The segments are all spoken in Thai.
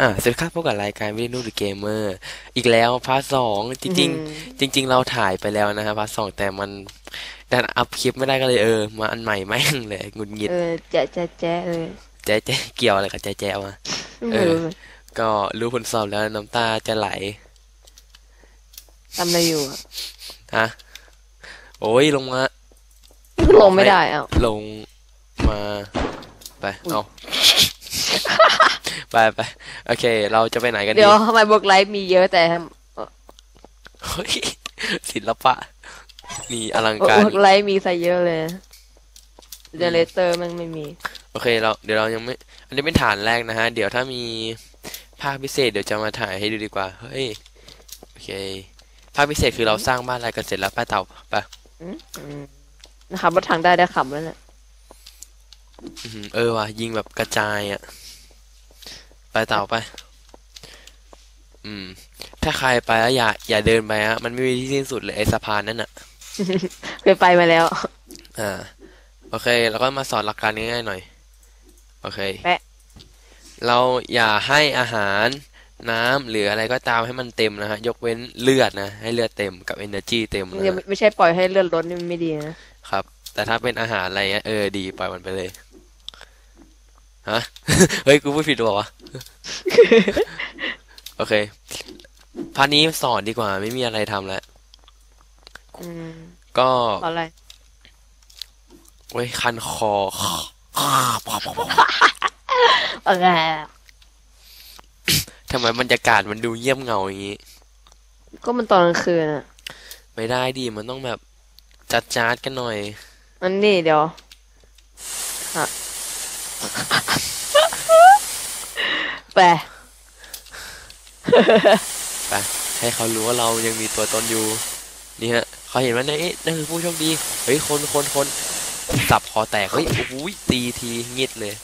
อ่าสวัสดีครับพบกับรายการวิดีโอหรือเกมเมอร์อีกแล้วพาร์ทสองจริง ๆ จริง ๆ เราถ่ายไปแล้วนะครับพาร์ทสองแต่มันดันอัพคลิปไม่ได้ก็เลยเออ มาอันใหม่แม่งเลยหงุดหงิดเออแจ๊ะแจ๊ะแจ๊ะเลยแจ๊ะแจ๊ะเกี่ยวอะไรกับแจ๊ะแจ๊ะวะเอไม่อรู้เลยก็รู้ผลสอบแล้วน้ำตาจะไหลทำอะไรอยู่อะฮะโอ้ยลงมาลงไม่ได้เอ้าลงมาไปเอา ไปไปโอเค เราจะไปไหนกันดีเดี๋ยวทำไมบวกไลฟ์มีเยอะแต่เฮ้ยศิลปะนี่อลังบการวกไลฟ์มีใส่เยอะเลยเจเนเรเตอร์มันไม่มี โอเคเราเดี๋ยวเรายังไม่ อันนี้เป็นฐานแรกนะฮะ เดี๋ยวถ้ามีภาคพิเศษเดี๋ยวจะมาถ่ายให้ดูดีกว่า เฮ้ย โอเค ภาคพิเศษคือเราสร้างบ้านอะไรกันเสร็จแล้วป้าเต่าไปะอืมอืมนะครับรถถังได้ได้ขับแล้วเนี่ยเออว่ะยิงแบบกระจายอะ ไปเต่าไป อืม ถ้าใครไปแล้วอย่า อย่าเดินไปฮะ มันไม่มีที่สิ้นสุดเลยไอ้สะพานนั่นอะเคยไปมาแล้ว อ่า โอเค แล้วก็มาสอนหลักการง่ายๆหน่อย โอเค แปะ เราอย่าให้อาหารน้ำหรืออะไรก็ตามให้มันเต็มนะฮะ ยกเว้นเลือดนะ ให้เลือดเต็มกับ energy เต็มนะยังฮะ ไม่ใช่ปล่อยให้เลื่อนรถนี่มันไม่ดีนะ ครับ แต่ถ้าเป็นอาหารอะไรเงี้ยเออดีปล่อยมันไปเลย ฮะ เฮ้ย กูพูดผิดหรือเปล่าวะ โอเค พาร์ทนี้สอนดีกว่า ไม่มีอะไรทำแล้ว อืมก็อะไร เว้ยคันคอ อะไรทำไมบรรยากาศมันดูเงียบเหงาอย่างนี้ ก็มันตอนกลางคืนอะไม่ได้ดิ มันต้องแบบจัดจาดๆกันหน่อย มันนี่เดี๋ยว ฮะแปะไปให้เขารู้ว่าเรายังมีตัวตนอยู่ นี่ฮะเขาเห็นว่าเนี่ยเอ๊ะนั่นคือผู้โชคดี เฮ้ย คนคนคนสับคอแตก เฮ้ยโอ้โหตีทีงิดเลย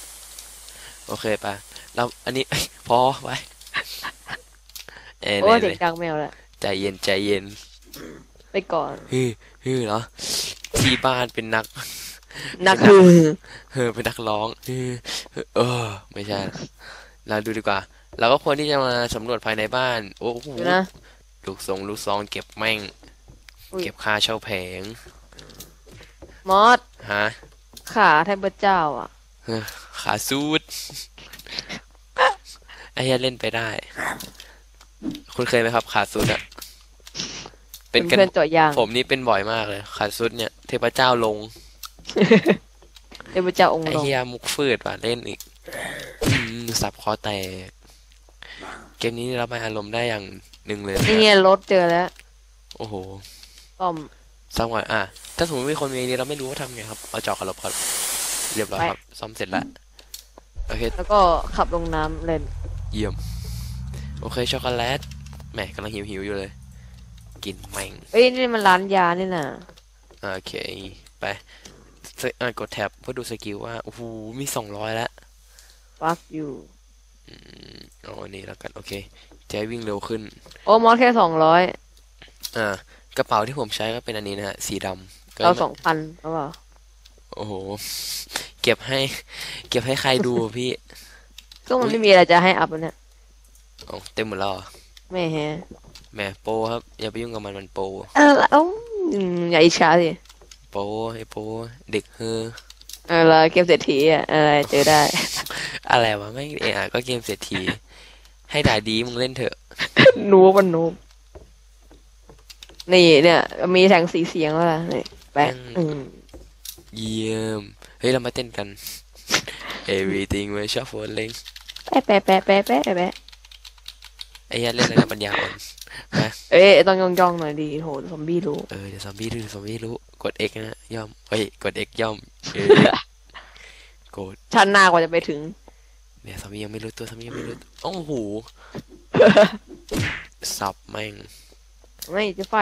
โอเคไปเราอันนี้ พอไปเอ้ยโอ้เนี่ยเสียงดังแมวแหละใจเย็นใจเย็น ไปก่อนฮือฮือเหรอที่บ้านเป็นนัก นักคือเออเป็นนักร้องเออเออไม่ใช่ เราดูดีกว่า เราก็ควรที่จะมาสำรวจภายในบ้าน โอ้โหดูนะลูกทรงลูกซองเก็บแม่ง อุ๊ยเก็บค่าเช่าแผง มอสฮะ ขาเทพเจ้าอะเออขาซูด ไอ้เหี้ยเล่นไปได้ คุณเคยไหมครับ ขาซูดอะเป็นกัน เพื่อนๆตัวอย่างผมนี่เป็นบ่อยมากเลย ขาซูดเนี่ย เทพเจ้าลง เทพเจ้าองค์ไอ้ลงเฮียมุกฟืดว่ะเล่นอีก อืมสับคอแตก เกมนี้รับอารมณ์ได้อย่างหนึ่งเลยนะนี่ไงรถเจอแล้วโอ้โหต้อม ซ่อมก่อนอะ ถ้าสมมติมีคนมีอันนี้เราไม่รู้ว่าทำไงครับ เอาจอขับรถครับเรียบร้อยครับ ซ่อมเสร็จแล้ว โอเค แล้วก็ขับลงน้ำเล่น เยี่ยม โอเค ช็อกโกแลต แหมกำลังหิวหิวๆอยู่เลย กินแม่ง เอ้ยนี่มันร้านยานี่น่ะ โอเค ไปสอะกดแท็บเพื่อดูสกิลว่า โอ้โห มีสองร้อยแล้ว ฟักอยู่เอาอันนี้แล้วกันโอเคจะให้วิ่งเร็วขึ้น โอ้มอสแค่สองร้อยอ่ากระเป๋าที่ผมใช้ก็เป็นอันนี้นะฮะสีดำก็เราสองพันหรือเปล่าโอ้โห เก็บให้ เก็บให้ใครดูอะพี่ ก็มันไม่มีอะไรจะให้อัพแล้วเนี่ยอ๋อเต็มหมดแล้วเหรอไม่แฮะแหมโปรครับ อย่าไปยุ่งกับมันมันโปรเออเอ้าอืมอย่าอิจฉาสิโปรไอ้โปรเด็กเฮอ เออละเกมเศรษฐีอะอะไรเจอได้ อะไรวะไม่งเอะอะก็เกมเศรษฐี ให้ด่าดีมึงเล่นเถอะ นูบมันนูบนี่เนี่ย มีแสงสีเสียงแล้วล่ะนี่แปะอืม เยี่ยม เฮ้ย เรามาเต้นกัน everything we shop for l i n แปะแปะแปะแปะแปะแปะไอ้เหี้ยันเล่นอะไรนะปัญญาอ่อนนะเอ้ยต้องย่องย่องๆหน่อยดีโหซอมบี้รู้ เออเดี๋ยวซอมบี้ดูเดี๋ยวซอมบี้รู้ กด X นะย่อมเฮ้ย กด X ย่อมเออ กด ชั้นหน้ากว่าจะไปถึง เนี่ยซอมบี้ยังไม่รู้ตัวซอมบี้ยังไม่รู้ตัวโอ้โหสับแม่งไม่จะไฟ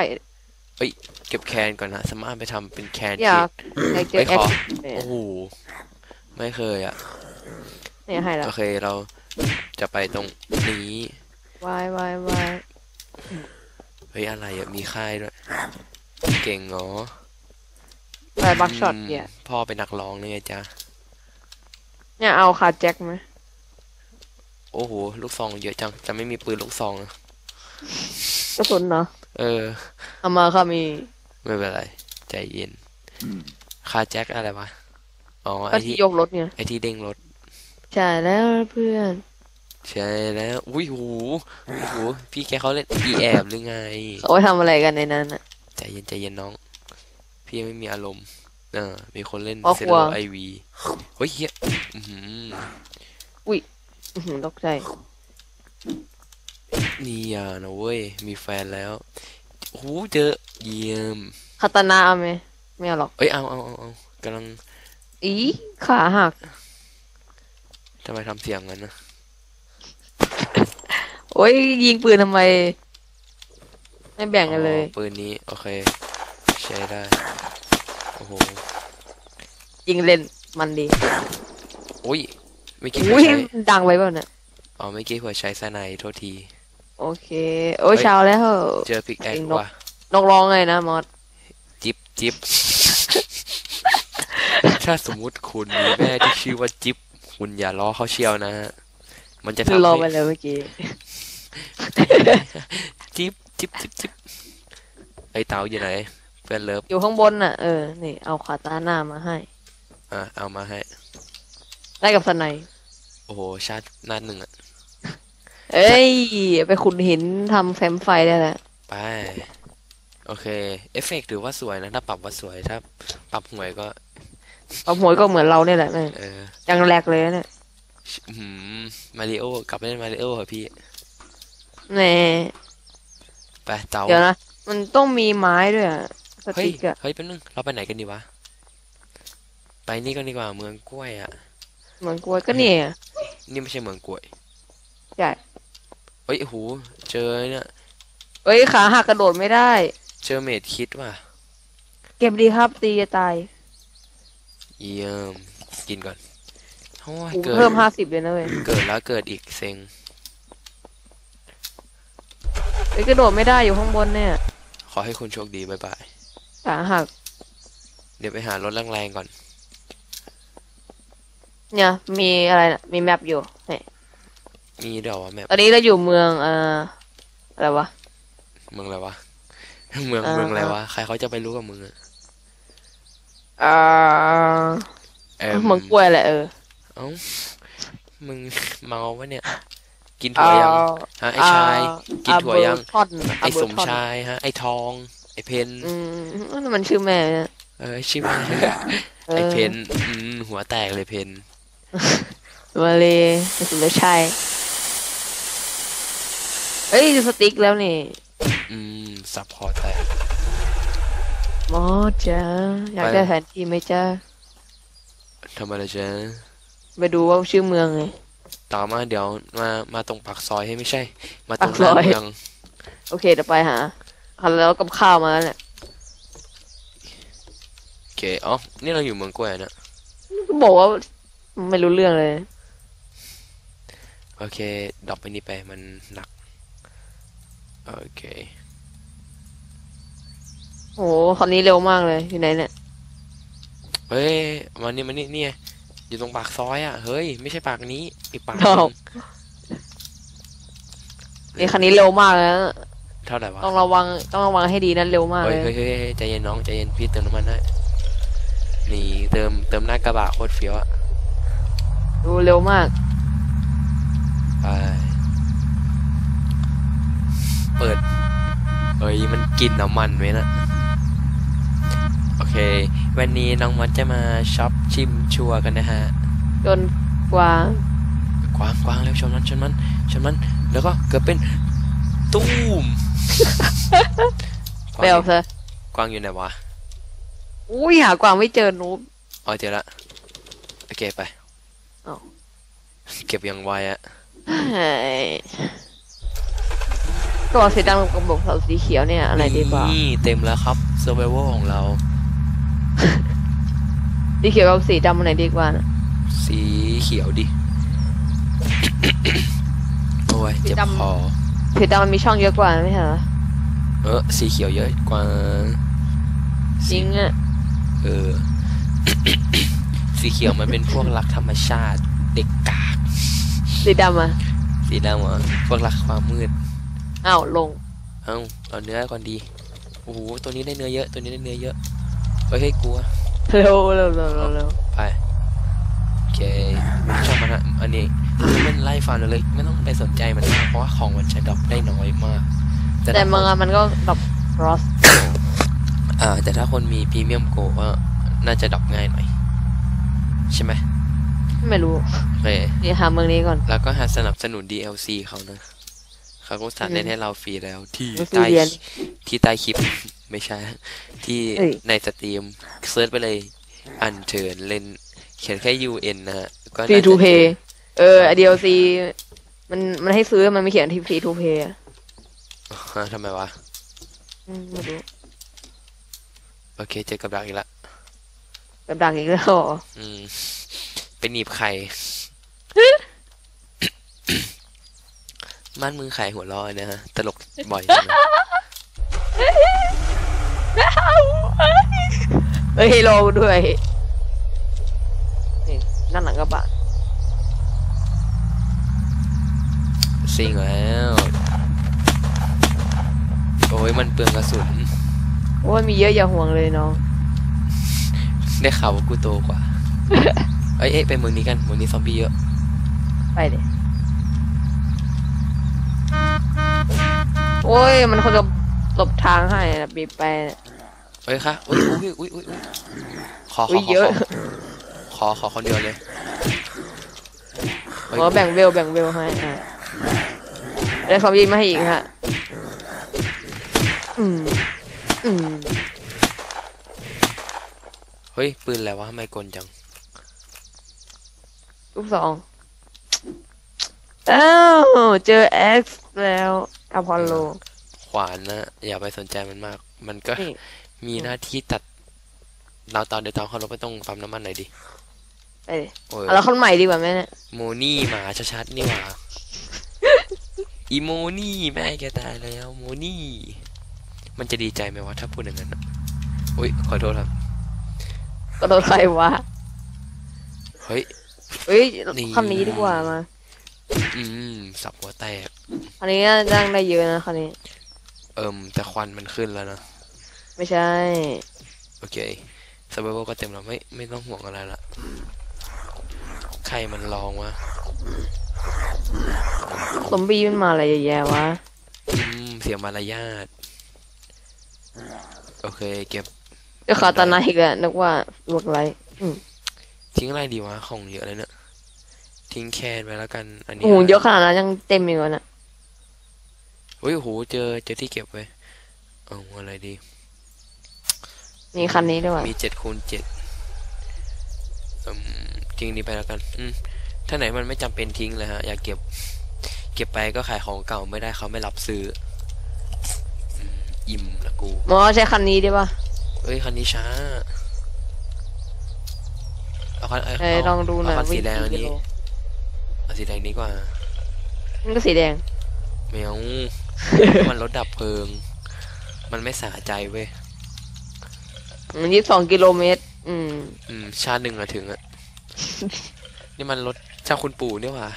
เก็บแคนก่อนนะสามารถไปทำเป็นแคนอยากเค้กอยากเจอไม่แอขคอเนี่ยโอ้โหไม่เคยอะเนี่ยให้แล้วโอเคเราจะไปตรงนี้วายวายวายเฮ้ยอะไรอะมีค่ายด้วย เก่งเหรอวายบักช็อตเนี่ย มพ่อเป็นนักร้องนี่ไงจ๊ะเนี่ยเอาคาแจ็คไหม โอ้โห ลูกซองเยอะจัง จะไม่มีปืนลูกซองอะกระสุนเนาะเออ เอามาค่ะมีไม่เป็นไร ใจเย็น คาแจ็คอะไรวะ อ๋อ ไอก็ที่ที่ยกรถเนี่ยไอที่เด้งรถ ใช่แล้วเพื่อน ใช่แล้ว อุ้ยหูโอ้โห พี่แกเขาเล่นอีแอบหรือไงเอาไว้ทำอะไรกันในนั้นอะ ใจเย็นใจเย็นน้อง พี่ยังไม่มีอารมณ์ เออมีคนเล่นครอบเซครัโลวไอวีเฮ้ยเฮียอื้อหือ อื้อหือตกใจ นี่อย่านะเว้ย มีแฟนแล้วโอ้โหเจอเยี่ยม คาตานาเอาไหมไม่เอาหรอก เอ้ยเอาเอาเอาเอากำลังอีขาหัก ทำไมทำเสียงงั้นนะโอ้ยยิงปืนทำไม ไม่แบ่งกันเลย อ๋อปืนนี้ โอเค ใช้ได้ โอ้โห ยิงเล่นมันดีอุ้ย ไม่คิดเผื่อุ้อยใช้ดังไปเปล่าเนี่ยอ๋อไม่คิดเผื่อใช้สไนโทษที โอเค โอ้ยเฮ้ย เช้าแล้วเหรอ เจอพิกแอคเองนก ว่ะนกร้องไงนะมอสจิบจิบ ถ้าสมมุติคุณมีแม่ที่ชื่อว่าจิบคุณอย่าล้อเขาเชียวนะฮะมันจะคือทำรอให้ไปเลยเมื่อกี้ จิบจิบจิบจิบไอเต๋าอยู่ไหนเพื่อนเลิฟอยู่ข้างบนน่ะ เออ นี่ เอาคาตานามาให้ อะเอามาให้ ได้กับสไนยโอ้โหชาตินัดหนึ่งอะเอ้ย ไปขุดหินทำแคมป์ไฟได้แล้วไป โอเค เอฟเฟกต์ถือว่าสวยนะ ถ้าปรับว่าสวย ถ้าปรับห่วยก็ เอาหวยก็เหมือนเราเนี่ยแหละแม่งเออยังแหลกเลยนะเนี่ยอื้อหืมมาริโอกลับไปเล่นมาริโอเหรอพี่ แหน่ไปเต๋าเดี๋ยวนะ มันต้องมีไม้ด้วยอะสเฮ้ย ติ๊กอะ เฮ้ยแป๊บนึง เราไปไหนกันดีวะ ไปนี่ก็ดีกว่าเมืองกล้วยอะ เหมือนกล้วยก็เนี่ยนี่ไม่ใช่เมืองกล้วยใช่เฮ้ยโอ้โหเจอเนี่ยเอ้ยขาหักกระโดดไม่ได้ เจอเมดคิดว่ะเก็บดีครับตีจะตายเยี่ยมกินก่อนโอ้ยกูเกิดเพิ่มห้าสิบเลยนะเว้ยเกิดแล้วเกิดอีกเซ็งเอ้ยกระโดดไม่ได้อยู่ข้างบนเนี่ย ขอให้คุณโชคดี บ๊ายบายขาหัก เดี๋ยวไปหารถแรงๆก่อน เนี่ย มีอะไรนะมีแมปอยู่เนี่ยมีเดี๋ยววะแมพตอนนี้เราอยู่เมืองเอ่ออะไรวะ เมืองอะไรวะ เมืองอ่าเมืองอะไรวะ ใครเขาจะไปรู้กับมึงอะเอ่อเออเมืองกล้วยแหละเออเอ้ามึง เมาวะเนี่ย กินถั่วยังฮะไอชาย กินถั่วยังทอดไอสมชายฮะ ไอทอง ไอเพนอืมนั่นมันชื่อแม่เนี่ยเออชื่อแม่เออไอเพนอืมหัวแตกเลยเพน มาเลยสุรชัยเอ้ยสติ๊กแล้วนี่ อืมสับคอแตกหมอจ้าอยากไปได้แผนที่ไหมจ้าทำอะไรจ๊ะไปดูว่าชื่อเมืองไงต่อมาเดี๋ยวมามาตรงปากซอยให้ไม่ใช่ มาตรงปากซอยหน้าเมือง โอเคเดี๋ยวไปหาคันแล้วกับข้าวมาแล้วเนี่ยโอเคอ๋อนี่เราอยู่เมืองกล้วยนะก็บอกว่า ไม่รู้เรื่องเลย โอเคดรอปไปนี่ไปมันหนัก โอเค โอ้โหคันนี้เร็วมากเลยอยู่ไหนเนี่ย เฮ้ยมานี่มานี่เนี่ย อยู่ตรงปากซอยอะ เฮ้ย ไม่ใช่ปากนี้ อีกปากอ้าวหนึ่งนี่คันนี้เร็วมากเลยนะเท่าไหร่วะ ต้องระวังต้องระวังให้ดีนะเร็วมากเฮ้เลยย เฮ้ยเฮ้ยเฮ้ยใจเย็นน้องใจเย็นพี่เติมน้ำมันให้นี่เติมเติมหน้ากระบะโคตรเฟี้ยวอะ ดูเร็วมาก ไป เปิด เฮ้ย มันกินน้ำมันไหมนะโอเค วันนี้น้องมดจะมาช็อปชิมชัวร์กันนะฮะจนกว่ากวางกวางแล้วชนมันชนมันชนมัน แล้วก็เกิดเป็นตูมกวางไปเอาอยู่ซะกวางอยู่ไหนวะ อุ้ยหากวางไม่เจอหนูอ๋อเจอละ โอเคไปเอ้าเก็บอย่างไวอะเฮ้ยก็บอกสีดำกับบอกเสาสีเขียวเนี่ย อะไรดีกว่า นี่เต็มแล้วครับเซอร์ไ a วของเรา สีเขียวกับสีดำอันไหนดีกว่านะสีเขียวดิ โอ้ยสีเจ็บดำคอสีดำมันมีช่องเยอะกว่านะไม่ใช่เหรอ เออ สีเขียวเยอะกว่า จริงอะ เออ สีเขียวมันเป็นพวกรักธรรมชาติเด็กกาก สีดำอะสีดำเหรอพวกรักความมืดอ้าวลงเอ้าเอาเนื้อก่อนดีโอ้โหตัวนี้ได้เนื้อเยอะ ตัวนี้ได้เนื้อเยอะเฮ้ยเฮ้ยกลัวเร็วเร็วเร็วเร็วเร็วไปโอเคช่างมันฮะอันนี้มันไล่ฟันเลยไม่ต้องไปสนใจมันมากเพราะว่าของมันจะดรอปได้น้อยมาก แต่ถ้ามังอะมันก็ดรอปรอสอ่าแต่ถ้าคนมีพรีเมียมโกก็น่าจะดรอปง่ายหน่อย ใช่ไหมไม่รู้โอเคนี่หาเมืองนี้ก่อน แล้วก็หาสนับสนุน DLC เขานะเขาก็สั่งอืมเล่นให้เราฟรีแล้ว ที่ก็คือใต้เรียน ที่ใต้คลิป ไม่ใช่ ที่เอ้ย ในสตรีมเซิร์ชไปเลยอันเชิญเล่นเขียนแค่ UN นะฮะก็ฟรีน่าจะทูเพย์เออเดียวซีมันมันให้ซื้อมันไม่เขียนที่ฟรีทูเพย์ฮะทำไมวะ ไม่รู้ โอเคเจอกับดักอีกละ แบบดังอีกแล้วเหรออืมเป็นหนีบไข่มันมือไข่หัวเร้อยนะฮะ ตลกบ่อยจังเลยเฮ้ยโลด้วยนี่นั่นหลังกระบะซิงแล้ว โอ้ยมันเปลืองกระสุน โอ้ยมีเยอะอย่าห่วงเลยน้อง ได้ข่าวว่ากูโตกว่า เอ้ยเอ้ยไปเมืองนี้กันเมืองนี้ซอมบี้เยอะ ไปเลยโอ้ย มันคนจะหลบทางให้นะบีบไปนะเฮ้ยค่ะอุ้ยอุ้ยอุ้ยอุ้ยอุ้ยขอขอุ้อยขอเยอะขอขอคนเดียวเลยเฮ้ย ขอแบ่งเวลแบ่งเวลให้อะได้ซอมบี้มาให้อีกฮะ อืม อืม เฮ้ย ปืนอะไรวะทำไมกลจัง ลูกสองอ้าวเจอเอ็กซ์แล้วอพอลโล ขวานนะอย่าไปสนใจมันมาก มันก็นี่ มีหน้าที่ตัดเราตอนเดินตามเขาเราไปต้องปั๊มน้ำมันหน่อยดิไปดิโอ้ยเอาแล้วคนใหม่ดีกว่าไหมเนี่ยโมนี่หมาชัดๆนี่หว่าอีโมนี่แม่แกตายแล้ว โมนี่ มันจะดีใจไหมวะถ้าพูดอย่างนั้นอะอุ้ยขอโทษครับ ก็โดนใครวะเฮ้ย เฮ้ยนี่ คำนี้ดีกว่ามาอืมสับหัวแตกคันนี้จ้างได้เยอะนะคันนี้ เอิมแต่ควันมันขึ้นแล้วนะ ไม่ใช่ โอเคสเบอร์ก็เต็มแล้วไม่ไม่ต้องห่วงอะไรละใครมันลองวะซอมบี้มันมาอะไรเยอะแยะวะ อืมเสียมารยาท โอเค เก็บ เดี๋ยวคาตานาอีกอะนึกว่าลวกไรทิ้งอะไรดีวะของเยอะเลยเนี่ยทิ้งแคนไปแล้วกัน อันนี้โอ้โหเยอะขนาดนั้นยังเต็มอยู่วะน่ะเฮ้ยโอ้โหเจอเจอที่เก็บไว้เอาอะไรดีมีคันนี้ด้วยมีเจ็ดคูณเจ็ดอืมทิ้งนี้ไปแล้วกัน อืมถ้าไหนมันไม่จำเป็นทิ้งเลยฮะ อยากเก็บ เก็บไปก็ขายของเก่าไม่ได้เขาไม่รับซื้ออืมอิ่มละกูหมอใช้คันนี้ได้ปะ เฮ้ยคันนี้ช้า เอาคันเอ้ยเอาลองดูหน่อยเอาคันสีวิ่งแดงอันกี่นี้กิโลเอาสีแดงนี้กว่า มันก็สีแดงไม่เอามันรถดับเพลิง มันไม่สะใจเว้ยมันยี่สิบสองกิโลเมตร อืม อืม ชาติหนึ่งอะถึงอะ นี่มันรถเจ้าคุณปู่นี่หว่า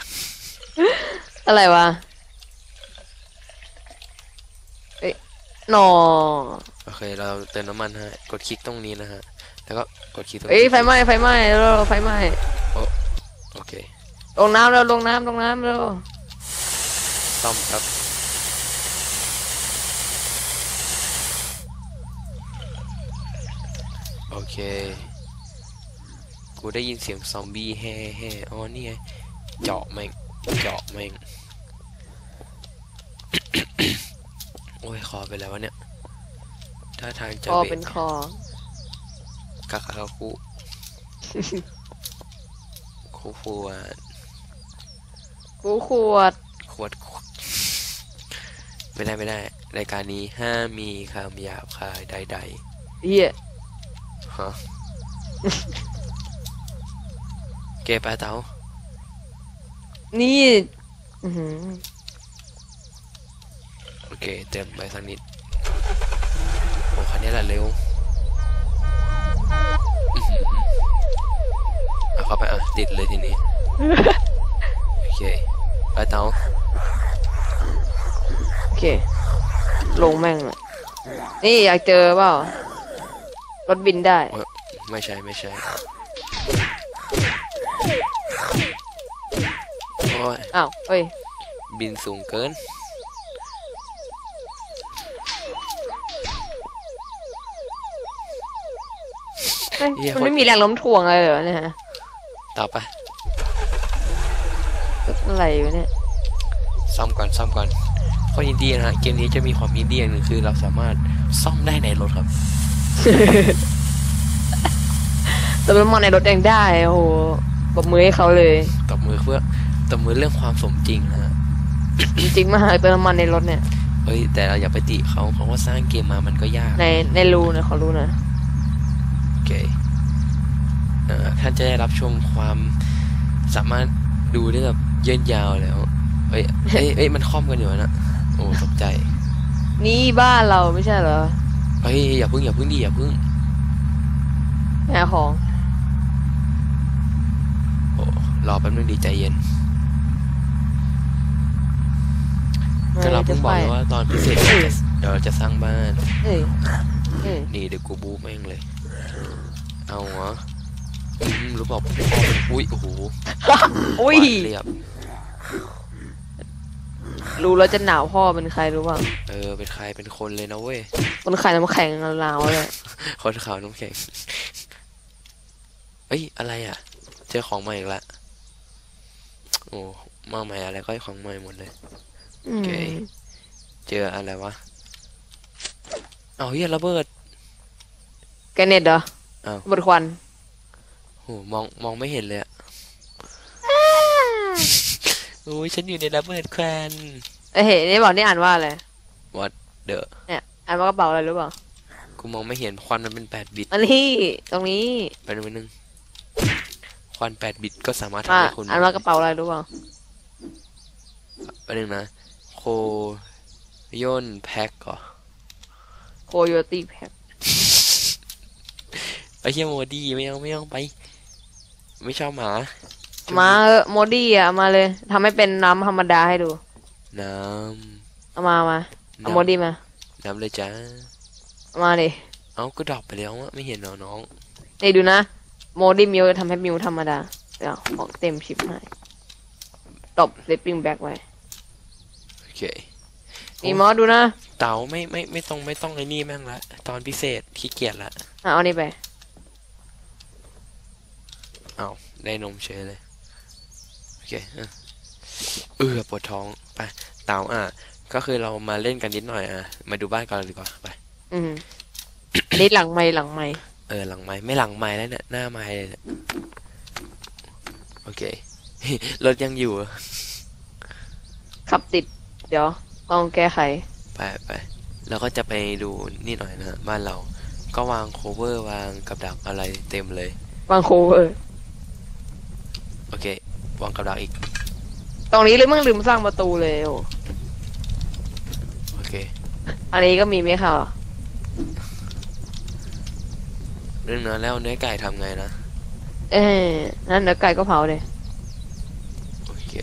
อะไรวะ เอ้ย หนอโอเค เราเติมน้ำมันฮะ กดคลิกตรงนี้นะฮะ แล้วก็กดคลิกตรงเอ้ยนี้ไฟไหม้ไฟไหม้เร็วไฟไหม้โอเค ลงน้ำแล้วลงน้ำลงน้ำแล้วซ่อมครับ โอเค กูได้ยินเสียงซอมบี้แฮ่แฮ่อ๋อนี่ไงเจาะแม่งเจาะแม่ง โอ้ยคอไปแล้ววะเนี่ยถ้าทางจะคอเบรเป็นกคอ กากากาคุคูฟูอะกูขวดขวด ขวด ไม่ได้ไม่ได้รายการนี้ห้ามมีคำหยาบคายใดเหี้ยๆฮะเกปลาเต๋านี่อื้อหือ โอเค เต็มไปสักนิดโอ้คันนี้แหละเร็วอื้อหือเอาเข้าไปอะติดเลยทีนี้ โอเคปลาเต๋าเค ลงแม่งเลยนี่อยากเจอเปล่ารถบินได้ ไม่ใช่ไม่ใช่โอ้ยอ้าวเฮ้ย บินสูงเกิน เฮ้ยเหี้ย มันไม่มีแรงโล้มถ่วงอะไรเหรอเนี่ยฮะต่อไปอะไรอยู่เนี่ย ซ่อมก่อนซ่อมก่อนโคตรอินดี้นะฮะเกมนี้จะมีความอินดี้อย่างหนึ่งคือ เราสามารถซ่อมได้ในรถครับ แต่มันมองในรถยังได้โอ้โหปรบมือให้เขาเลย ตบมือเพื่อตบมือเรื่องความสมจริงนะฮะจริงๆมากเติมน้ำมันในรถเนี่ย เฮ้ยแต่เราอย่าไปติเขาเพราะว่าสร้างเกมมามันก็ยาก ในในรูนะขอรู้นะโอ เคเอ่อท่านจะได้รับชมความสามารถดูได้แบบเยืนยาวแล้วเอ้ยเอ้ยเอ้ยมันคล่อมกันอยู่นะโอ้ตกใจ นี่บ้านเราไม่ใช่เหรอเฮ้ยอย่าพึ่งอย่าพึ่งดิอย่าพึ่งหาของโอ้รอแป๊บนึงดีใจเย็นก็เราเพิ่งบอกเลยว่าตอนพิเศษเราจะเดี๋ยวเราจะสร้างบ้านเฮ้ยเฮ้ยนี่เดี๋ยวกูบูแม่งเลย เอาเหรออืมรู้บอกพ่อเป็นอุ้ยโอ้โหอุ้ยหวานเรียบรู้แล้วจะหนาวพ่อเป็นใครรู้เปล่าเออเป็นใครเป็นคนเลยนะเว้ยคนขายน้ำแข็งหนาวเลยคนขาวน้ำแข็งเอ้ยอะไรอะ เจอของใหม่อีกละโอ้มาใหม่อะไรก็ของใหม่หมดเลยอืมโอเคเจออะไรวะเอาเฮียระเบิด แกเน็ตเหรออ้าวบทควันโหมองมองไม่เห็นเลยอะโอ้ยฉันอยู่ในระเบิดแควนเอ้ยเห็นนี่บอกนี่อ่านว่าอะไร วัดเดอะเนี่ย อ่านว่ากระเป๋าอะไรรู้เปล่ากูมองไม่เห็นควันมันเป็นแปดบิตอันนี้ตรงนี้ไปหนึ่งไปหนึ่งควันแปดบิตก็สามารถทำอ่าให้คุณอ่านว่ากระเป๋าอะไรรู้เปล่าไปหนึ่งนะโคย่นแพ็กก่อ โคโยตี้แพ็ค ไอ้เฮียโมดี้ไม่เอาไม่เอาไป ไม่ชอบหมามาเออโมดี้อะเอามาเลยทำให้เป็นน้ำธรรมดาให้ดู น้เอามามาำเอาโมดี้มาน้ำเลยจ้าเอามาดิเอาก็ดรอปไปแล้วอะไม่เห็นเหรอน้อง นี่ดูนะโมดี้มิวทำให้มิวธรรมดาเดี๋ยวของเต็มชิปให้ตบเลปปิ้งแบ็กไว้โอเค นี่มอสดูนะเต๋าไม่ไม่ไม่ต้องไม่ต้องไอ้นี่แม่งละ ตอนพิเศษขี้เกียจละอะเอานี่ไป เอาได้นมเฉยเลย โอเคเออเออปวดท้องไปเต๋าอะ ก็คือเรามาเล่นกันนิดหน่อยอะ มาดูบ้านกันเลยดีกว่าไป อืมอันนี้หลังไม่หลังไม่เออหลังไม้ไม่หลังไม้แล้วเนี่ยหน้าไม้เลยเนี่ยโอเครถยังอยู่เหรอขับติด เดี๋ยวต้องแก้ไขไปไปแล้วก็จะไปดูนี่หน่อยนะฮะบ้านเรา ก็วางโคเวอร์วางกับดักอะไรเต็มเลย วางโคเวอร์ โอเควางกับดักอีก ตรงนี้เลยมึงลืมสร้างประตูเลยโอ้โอเคอันนี้ก็มีไหมคะเรื่องนั้นแล้วเนื้อไก่ทำไงนะ เอ้ยนั่นเนื้อไก่ก็เผาเลยโอเค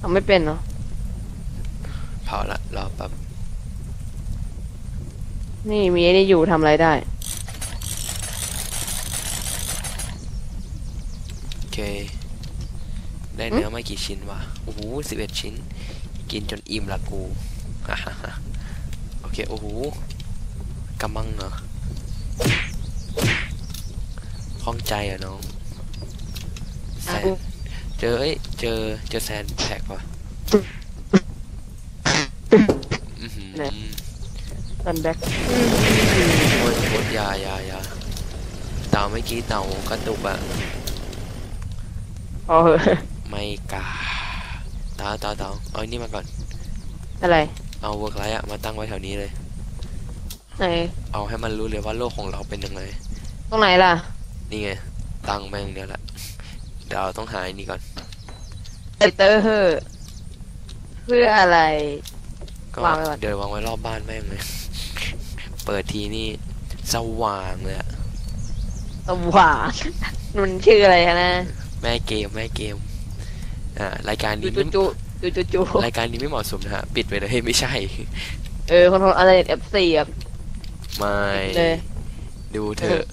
ทำไม่เป็นเนาะเผาละรอแป๊บนี่มีไอ้นี่อยู่ทำอะไรได้ โอเค ได้เนื้อมากี่ชิ้นวะโอ้โหสิบเอ็ดชิ้น กินจนอิ่มละกูฮ่าฮ่าฮ่าโอเค โอ้โหกำมังเหรอคล่องใจเหรอะน้องแซนเจอเอ้ยเจอเจอแซนแพ็กว่ะอื้อหือไหนรันแบ็กโอ้ยโคตรยายายาเต่าเมื่อกี้เต่ากระตุกอะพอเหอะ ไม่กล้าเต่าเต่าเต่าเอาอันนี้มาก่อน อะไรเอาเวิร์กไลท์อะมาตั้งไว้แถวนี้เลย ไหนเอาให้มันรู้เลยว่าโลกของเราเป็นยังไง ตรงไหนล่ะ นี่ไง ตั้งแม่งเดียวละ เดี๋ยวเราต้องหาอันนี้ก่อนไอเตอร์เฮอร์เพื่ออะไร ก็วางไว้ก่อน เดี๋ยววางไว้รอบบ้านแม่งเลย เปิดทีนี่สว่างเลยอะสว่าง มันชื่ออะไรคะนะ แม่เกมแม่เกม อ่ารายการจุนี้จุไม่จุจูจูจูรายการนี้ไม่เหมาะสมนะฮะปิดไปเลยไม่ใช่ เออคอนโทรลอะไร F4 แบบไม่เลยดูเถอะ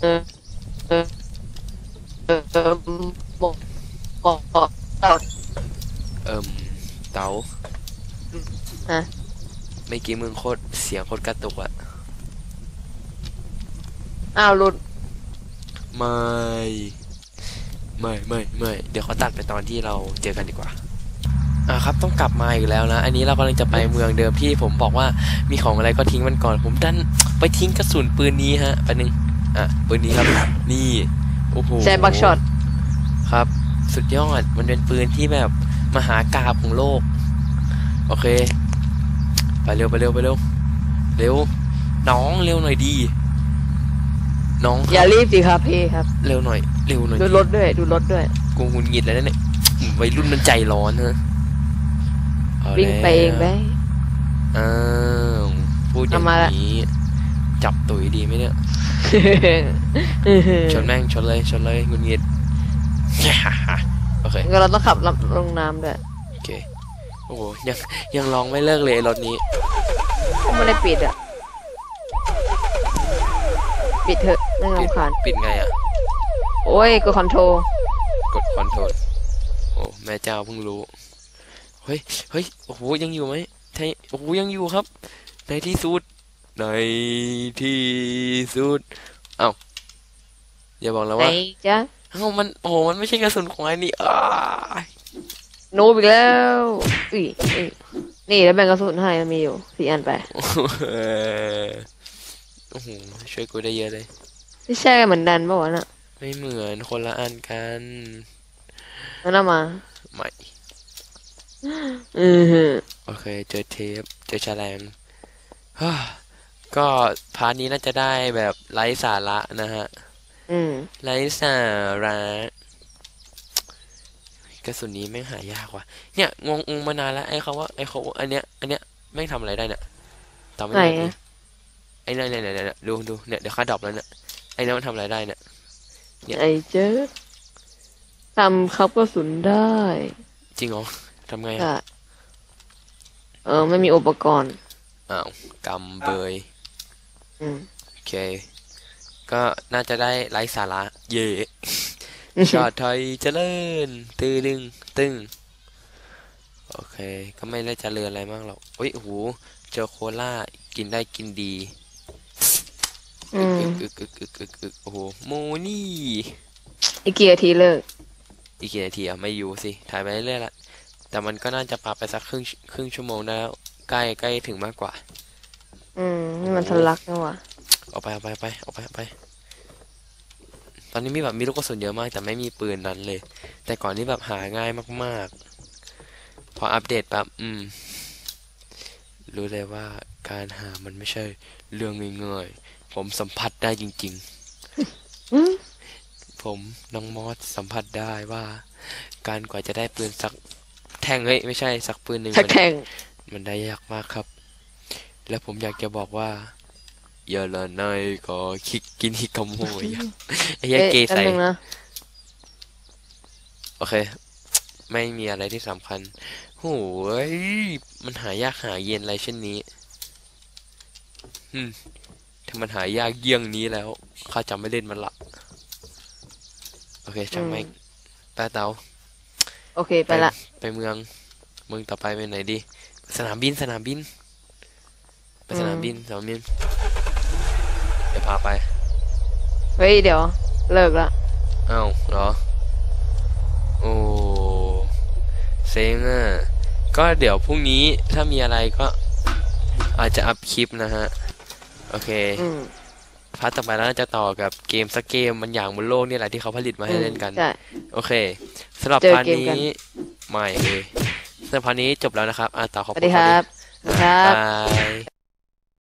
เออเออเออเออบอกบอกบอกเออเอิ่มเต๋าฮะเมื่อกี้มึงโคตรเสียงโคตรกระตุกอะอ้าวหลุดไม่ ไม่ไม่ไม่เดี๋ยวเขาตัดไปตอนที่เราเจอกันดีกว่าอ่าครับต้องกลับมาอีกแล้วนะ อันนี้เรากำลังจะไปเมืองเดิมที่ผมบอกว่ามีของอะไรก็ทิ้งมันก่อน ผมดันไปทิ้งกระสุนปืนนี้ฮะแป๊บนึงอะปืนนี้ครับนี่โอ้โหใช้บักช็อตครับ สุดยอดมันเป็นปืนที่แบบมหากาบของโลก โอเค ไปเร็วไปเร็วไปเร็วเร็ว น้องเร็วหน่อยดี น้องอย่ารีบสิครับพี่ครับ เร็วหน่อย เร็วหน่อยดูรถด้วย ดูรถด้วย กูหงุนงิดแล้วนะเนี่ยอืมวัยรุ่นมันใจร้อนฮะเอาวิ่งไปเองไปแล้วอ้าวพูดอย่างเอามาละนี้จับตุ๋ยดีไหมเนี่ยชนแม่งชนเลยชนเลยหงุนงิดโอเคก็เราต้องขับลงน้ำด้วยโอเคโอ้โหยังยังลองไม่เลิกเลยไอ้รถนี้ไม่ได้ปิดอะ ปิดเถอะไม่ปิดรำคาญปิดไงอะ โอ้ยกดคอนโทรกดคอนโทรลโอ้แม่เจ้าเพิ่งรู้ เฮ้ยเฮ้ยโอ้โหยังอยู่ไหมใช่โอ้โหยังอยู่ครับ ในที่สุด ในที่สุด เอ้าอย่าบอกแล้วไหนว่าจ๊ะเอ้ามันโอ้โหมันไม่ใช่กระสุนของไอ้นี่อ้ายโนบอีกแล้วอุ้ยอุ้ยนี่แล้วแบ่งกระสุนให้มันมีอยู่สี่อันไป เออโอ้โหช่วยกูได้เยอะเลย ไม่ใช่เหมือนดันปะวะน่ะ ไม่เหมือนคนละอันกันนั่นเอามาไม่อือหือโอเค เจอเทป เจอแฉลงฮ่าก็พาร์ทนี้น่าจะได้แบบไร้สาระนะฮะอืมไร้สาระกระสุนนี้แม่งหายากว่ะ เนี่ยงงงมานานแล้วไอ้เขาว่าไอ้เขาอันเนี้ยอันเนี้ยแม่งทำอะไรได้เนี่ยตอบไม่ไหนได้ดิอะไอ้เนี่ยเนี่ยเนี่ยเนี่ยดูดูเนี่ยเดี๋ยวค่าดรอปแล้วเนี่ยไอ้เนี่ยมันทำอะไรได้เนี่ย เนี่ยไอ้เจ๊ทำครับกระสุนได้ จริงเหรอทำไงก็อะเออไม่มีอุปกรณ์อ้าวกำเบยอืมโอเค ก็น่าจะได้ไร้สาระ เย่ชาติไทยเจริญตื้อดึง ตึง โอเค ก็ไม่ได้เจริญอะไรมากหรอกอุ้ยโอ้โหเจอโคล่ากินได้กินดี อืมอึกอึกอึกอึกอึกอึกโอ้โหโมนี่อีกกี่นาทีเลิกอีกกี่นาทีอะไม่อยู่สิถ่ายไปเรื่อยๆละแต่มันก็น่าจะปรับไปสักครึ่งครึ่งชั่วโมงได้แล้วใกล้ใกล้ถึงมากกว่า อืมนี่มันทะลักนะวะเอาไปเอาไปไปเอาไปเอาไป ตอนนี้มีแบบมีลูกกระสุนเยอะมาก แต่ไม่มีปืนนั้นเลย แต่ก่อนนี้แบบหาง่ายมาก ๆ พออัปเดตแบบอืม รู้เลยว่าการหามันไม่ใช่เรื่องง่ายๆ ผมสัมผัสได้จริงอืมๆผมน้องมอสสัมผัสได้ว่า การกว่าจะได้ปืนสักแท่งเฮ้ยไม่ใช่สักปืนหนึ่งชักมันแข่งมันได้ยากมากครับ และผมอยากจะบอกว่าอย่าละนายก็คิกกินฮิกขโมยอะไอ้เหี้ยเอ๊ะเกย์แป๊บใส่นึงนะโอเค ไม่มีอะไรที่สำคัญโหยมันหายากหาเย็นอะไรเช่นนี้ฮึมถ้า มันหายากเยี่ยงนี้แล้วข้าจะไม่เล่นมันละ โอเคช่างแม่งตาเตาโอเคไปละ ไปเมือง เมืองต่อไปไปไหนดี สนามบินสนามบิน ไปสนามบินสนามบินเดี๋ยวพาไป เฮ้ยเดี๋ยว เลิกละอ้าวเหรอ โอ้เซ็งอะก็เดี๋ยวพรุ่งนี้ถ้ามีอะไรก็อาจจะอัพคลิปนะฮะ โอเคอืมพาร์ทต่อไปแล้วจะต่อกับเกมสักเกมมันอย่างบนโลกนี่แหละที่เขาผลิตมาให้เล่นกัน ใช่ โอเคสำหรับเจอพาร์ทเกมกันนี้ไม่เลยสำหรับพาร์ทนี้จบแล้วนะครับอะต่อขอบสวัสคุดีณคครัรับบครับ บาย